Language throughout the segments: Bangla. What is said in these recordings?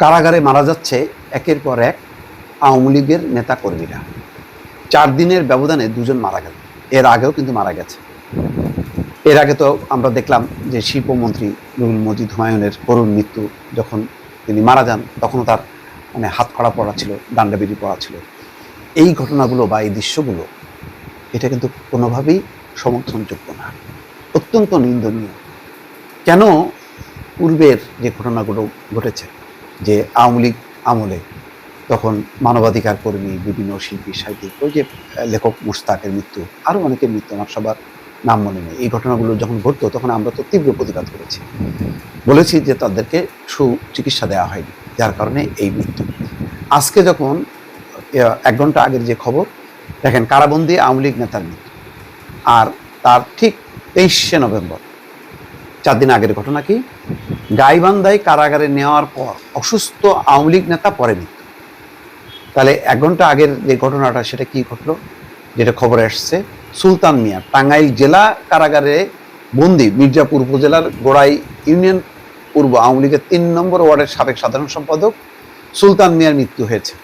কারাগারে মারা যাচ্ছে একের পর এক আওয়ামী লীগের নেতা কর্মীরা চার দিনের ব্যবধানে দুজন মারা গেল। এর আগেও কিন্তু মারা গেছে। এর আগে তো আমরা দেখলাম যে শিল্পমন্ত্রী নুরুল মজিদ হুমায়ুনের করুণ মৃত্যু যখন তিনি মারা যান, তখনও তার মানে হাত কড়া পড়া ছিল, ডান্ডাবিড়ি পড়া ছিল। এই ঘটনাগুলো বা এই দৃশ্যগুলো, এটা কিন্তু কোনোভাবেই সমর্থনযোগ্য না। অত্যন্ত নিন্দনীয়। কেন পূর্বের যে ঘটনাগুলো ঘটেছে? যে আওয়ামী লীগ আমলে তখন মানবাধিকার কর্মী, বিভিন্ন শিল্পী, সাহিত্যিক, ওই যে লেখক মুস্তাকের মৃত্যু আরও অনেকের মৃত্যু, আমার সবার নাম মনে নেই। এই ঘটনাগুলো যখন ঘটতো, তখন আমরা তো তীব্র প্রতিবাদ করেছি। বলেছি যে তাদেরকে সুচিকিৎসা দেওয়া হয়নি, যার কারণে এই মৃত্যু। আজকে যখন এক ঘণ্টা আগের যে খবর, দেখেন কারাবন্দি আওয়ামী লীগ নেতার মৃত্যু। আর তার ঠিক তেইশে নভেম্বর চার দিন আগের ঘটনা কি? গাইবান্ধায় কারাগারে নেওয়ার পর অসুস্থ আওয়ামী লীগ নেতা পরে মৃত্যু তাহলে এক ঘণ্টা আগের যে ঘটনাটা, সেটা কি ঘটলো? যেটা খবরে আসছে সুলতান মিয়া, টাঙ্গাইল জেলা কারাগারে বন্দি, মির্জাপুর উপজেলার গোড়াই ইউনিয়ন পূর্ব আওয়ামী লীগের তিন নম্বর ওয়ার্ডের সাবেক সাধারণ সম্পাদক সুলতান মিয়ার মৃত্যু হয়েছে।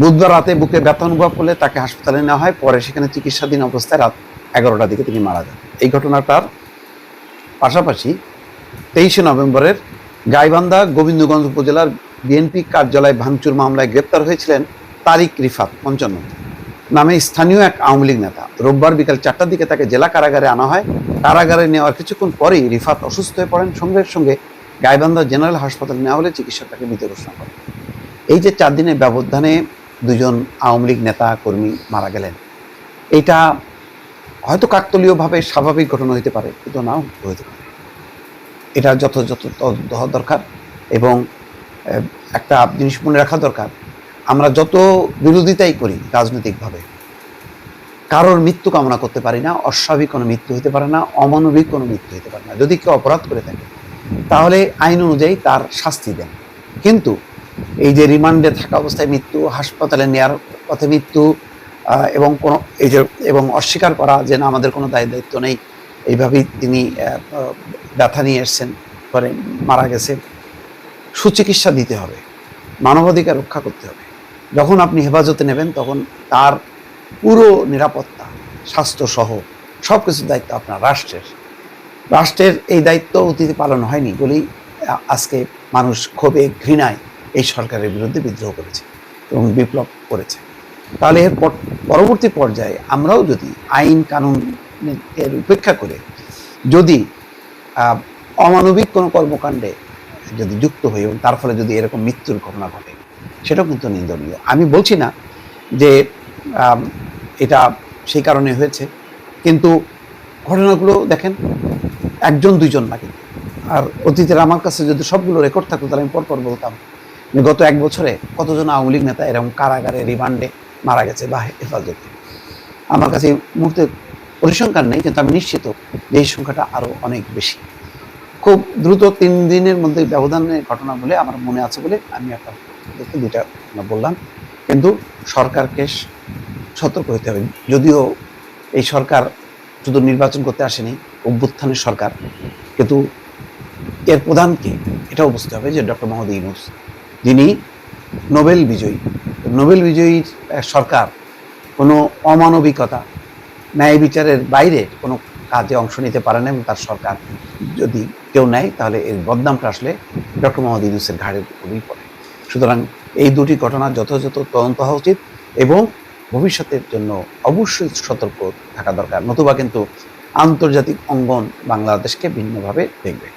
বুধবার রাতে বুকে ব্যথা অনুভব করলে তাকে হাসপাতালে নেওয়া হয়, পরে সেখানে চিকিৎসাধীন অবস্থায় রাত এগারোটার দিকে তিনি মারা যান। এই ঘটনাটার পাশাপাশি তেইশে নভেম্বরের গাইবান্ধা গোবিন্দগঞ্জ উপজেলার বিএনপি কার্যালয় ভাঙচুর মামলায় গ্রেপ্তার হয়েছিলেন তারিক রিফাত, পঞ্চান্ন। নামে স্থানীয় এক আওয়ামী লীগ নেতা। রোববার বিকাল চারটার দিকে তাকে জেলা কারাগারে আনা হয়। কারাগারে নেওয়ার কিছুক্ষণ পরেই রিফাত অসুস্থ হয়ে পড়েন। সঙ্গে সঙ্গে গাইবান্ধা জেনারেল হাসপাতালে নেওয়া হলে চিকিৎসক তাকে মৃত ঘোষণা করেন। এই যে চার দিনের ব্যবধানে দুজন আওয়ামী লীগ নেতা কর্মী মারা গেলেন, এটা হয়তো কাকতলীয়ভাবে স্বাভাবিক ঘটনা হতে পারে, কিন্তু নাও হতে পারে। এটা যথাযথ তদন্ত হওয়া দরকার এবং একটা জিনিস মনে রাখা দরকার। আমরা যত বিরোধিতাই করি রাজনৈতিকভাবে, কারোর মৃত্যু কামনা করতে পারি না, অস্বাভাবিক কোনো মৃত্যু হতে পারে না, অমানবিক কোনো মৃত্যু হতে পারে না। যদি কেউ অপরাধ করে থাকে, তাহলে আইন অনুযায়ী তার শাস্তি দেন। কিন্তু এই যে রিমান্ডে থাকা অবস্থায় মৃত্যু, হাসপাতালে নেওয়ার পথে মৃত্যু এবং কোনো এই যে, এবং অস্বীকার করা যে না, আমাদের কোনো দায় দায়িত্ব নেই। এইভাবেই তিনি ব্যথা নিয়ে এসছেন, পরে মারা গেছে সুচিকিৎসা দিতে হবে, মানবাধিকার রক্ষা করতে হবে। যখন আপনি হেফাজতে নেবেন, তখন তার পুরো নিরাপত্তা স্বাস্থ্যসহ সব কিছুর দায়িত্ব আপনার, রাষ্ট্রের। রাষ্ট্রের এই দায়িত্ব অতীতে পালন হয়নি বলেই আজকে মানুষ ক্ষোভে ঘৃণায় এই সরকারের বিরুদ্ধে বিদ্রোহ করেছে এবং বিপ্লব করেছে। তাহলে এর পরবর্তী পর্যায়ে আমরাও যদি আইন কানুন এর উপেক্ষা করে যদি অমানবিক কোনো কর্মকাণ্ডে যদি যুক্ত হই এবং তার ফলে যদি এরকম মৃত্যুর ঘটনা ঘটে, সেটাও কিন্তু নিন্দনীয়। আমি বলছি না যে এটা সেই কারণে হয়েছে, কিন্তু ঘটনাগুলো দেখেন, একজন, দুইজন না কিন্তু আর অতীতের আমার কাছে যদি সবগুলো রেকর্ড থাকতো, তাহলে আমি পরপর বলতাম গত এক বছরে কতজন আওয়ামী লীগ নেতা এরকম কারাগারে রিমান্ডে মারা গেছে বা হেফাজতে। আমার কাছে মুহূর্তে পরিসংখ্যান নেই, কিন্তু আমি নিশ্চিত যে এই সংখ্যাটা আরও অনেক বেশি। খুব দ্রুত তিন দিনের মধ্যে ব্যবধানের ঘটনা বলে আমার মনে আছে বলে আমি আপনাদেরকে দুইটা বললাম। কিন্তু সরকারকে সতর্ক হতে হবে। যদিও এই সরকার শুধু নির্বাচন করতে আসেনি, অভ্যুত্থানের সরকার। কিন্তু এর প্রধান কে এটাও বুঝতে হবে যে ডক্টর মোহাম্মদ ইউনুস, যিনি নোবেল বিজয়ী নোবেল বিজয়ীর সরকার, কোনো অমানবিকতা, ন্যায় বিচারের বাইরে কোনো কাজে অংশ নিতে পারে না এবং তার সরকার যদি কেউ নেয়, তাহলে এর বদনামটা আসলে ডক্টর মোহাম্মদ ইউনুসের ঘাড়ের উপরেই পড়ে। সুতরাং এই দুটি ঘটনা যথাযথ তদন্ত হওয়া উচিত এবং ভবিষ্যতের জন্য অবশ্যই সতর্ক থাকা দরকার। নতুবা কিন্তু আন্তর্জাতিক অঙ্গন বাংলাদেশকে ভিন্নভাবে দেখবে।